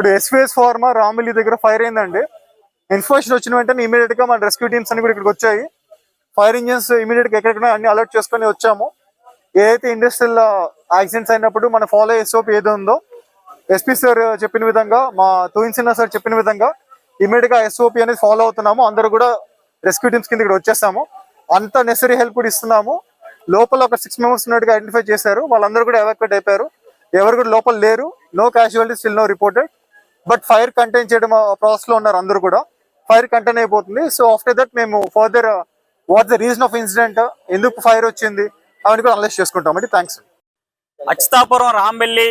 ఇప్పుడు SVS pharma రామిల్లి దగ్గర fire అయిందండి. ఇన్ఫర్మేషన్ వచ్చిన వెంటనే ఇమీడియట్గా మన రెస్క్యూ టీమ్స్ అన్ని కూడా ఇక్కడికి వచ్చాయి. ఫైర్ ఇంజిన్స్ ఇమీడియట్గా ఎక్కడెక్కడ అన్ని అలర్ట్ చేసుకుని వచ్చాము. ఏదైతే ఇండస్ట్రియల్ యాక్సిడెంట్స్ అయినప్పుడు మన ఫాలో ఎస్ఓపి ఏదో ఉందో ఎస్పీ సార్ చెప్పిన విధంగా మా తూయిన్సిన్న సార్ చెప్పిన విధంగా ఇమీడియట్గా ఎస్ఓపి అనేది ఫాలో అవుతున్నాము. అందరూ కూడా రెస్క్యూ టీమ్స్ కింద ఇక్కడ వచ్చేస్తాము. అంత నెసరీ హెల్ప్ కూడా ఇస్తున్నాము. లోపల ఒక సిక్స్ మెంబర్స్ ఉన్నట్టుగా ఐడెంటిఫై చేశారు. వాళ్ళందరూ కూడా ఎవాక్యుయేట్ అయిపోయారు. ఎవరు కూడా లోపల లేరు. No casualty still no reported but fire contain చేయడం ప్రాసెస్లో ఉన్నారు అందరూ కూడా. ఫైర్ కంటైన్ అయిపోతుంది. సో ఆఫ్టర్ దట్ మేము further what the reason of incident ఎందుకు ఫైర్ వచ్చింది అవన్నీ కూడా అనలైజ్ చేసుకుంటాం. అండి థ్యాంక్స్ అచ్యుతాపురం రాంబెల్లి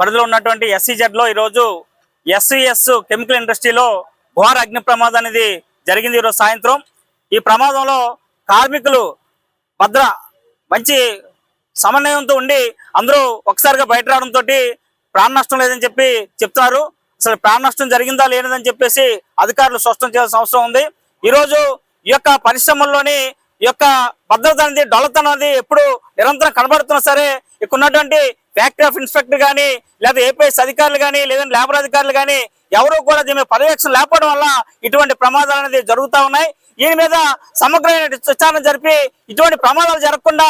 పరిధిలో ఉన్నటువంటి ఎస్సీజెడ్లో ఈరోజు ఎస్సీఎస్ కెమికల్ ఇండస్ట్రీలో ఘోర అగ్ని ప్రమాదం అనేది జరిగింది ఈరోజు సాయంత్రం. ఈ ప్రమాదంలో కార్మికులు భద్ర మంచి సమన్వయంతో ఉండి అందరూ ఒకసారిగా బయట రావడంతో ప్రాణ నష్టం లేదని చెప్పి చెప్తున్నారు. అసలు ప్రాణ నష్టం జరిగిందా లేనిదని చెప్పేసి అధికారులు స్పష్టం చేయాల్సిన అవసరం ఉంది. ఈరోజు ఈ యొక్క పరిశ్రమల్లోని ఈ యొక్క భద్రత అనేది డొలతనం అనేది ఎప్పుడు నిరంతరం కనబడుతున్నా సరే ఇక్కడ ఉన్నటువంటి ఫ్యాక్టరీ ఆఫ్ ఇన్స్పెక్టర్ కానీ లేదా ఏపీఎస్ అధికారులు కానీ లేదంటే లేబర్ అధికారులు కానీ ఎవరు కూడా దీని పర్యవేక్షణ లేకపోవడం వల్ల ఇటువంటి ప్రమాదాలు అనేది జరుగుతూ ఉన్నాయి. దీని మీద సమగ్రమైన విచారణ జరిపి ఇటువంటి ప్రమాదాలు జరగకుండా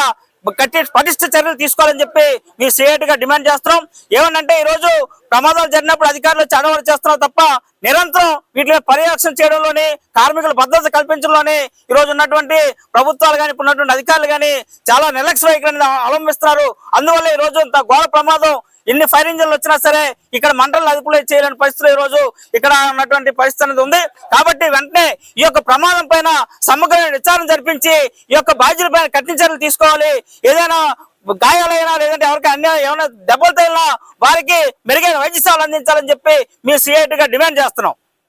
కట్టి పటిష్ట చర్యలు తీసుకోవాలని చెప్పి మీ సిఐటి గా డిమాండ్ చేస్తున్నాం. ఏమనంటే ఈ రోజు ప్రమాదాలు జరిగినప్పుడు అధికారులు చడవలు చేస్తున్నాం తప్ప నిరంతరం వీటిని పర్యవేక్షణ చేయడంలోని కార్మికుల భద్రత కల్పించడంలోని ఈ రోజు ఉన్నటువంటి ప్రభుత్వాలు కానీ ఇప్పుడు ఉన్నటువంటి అధికారులు కానీ చాలా నిర్లక్ష్య వైఖరిని అవలంబిస్తున్నారు. అందువల్ల ఈ రోజు ఇంత ఘోర ప్రమాదం ఎన్ని ఫైర్ ఇంజన్లు వచ్చినా సరే ఇక్కడ మంటలు అదుపులో చేయలేని పరిస్థితులు ఈ రోజు ఇక్కడ ఉన్నటువంటి పరిస్థితి అనేది ఉంది. కాబట్టి వెంటనే ఈ యొక్క ప్రమాదం పైన సమగ్రమైన విచారణ జరిపించి ఈ యొక్క బాధ్యుల పైన కఠిన చర్యలు తీసుకోవాలి. ఏదైనా గాయాలైనా లేదంటే ఎవరికి అన్యాయం ఏమైనా దెబ్బలు తగిలినా వారికి మెరుగైన వైద్య సేవలు అందించాలని చెప్పి మీ సిఐటిగా డిమాండ్ చేస్తున్నాం.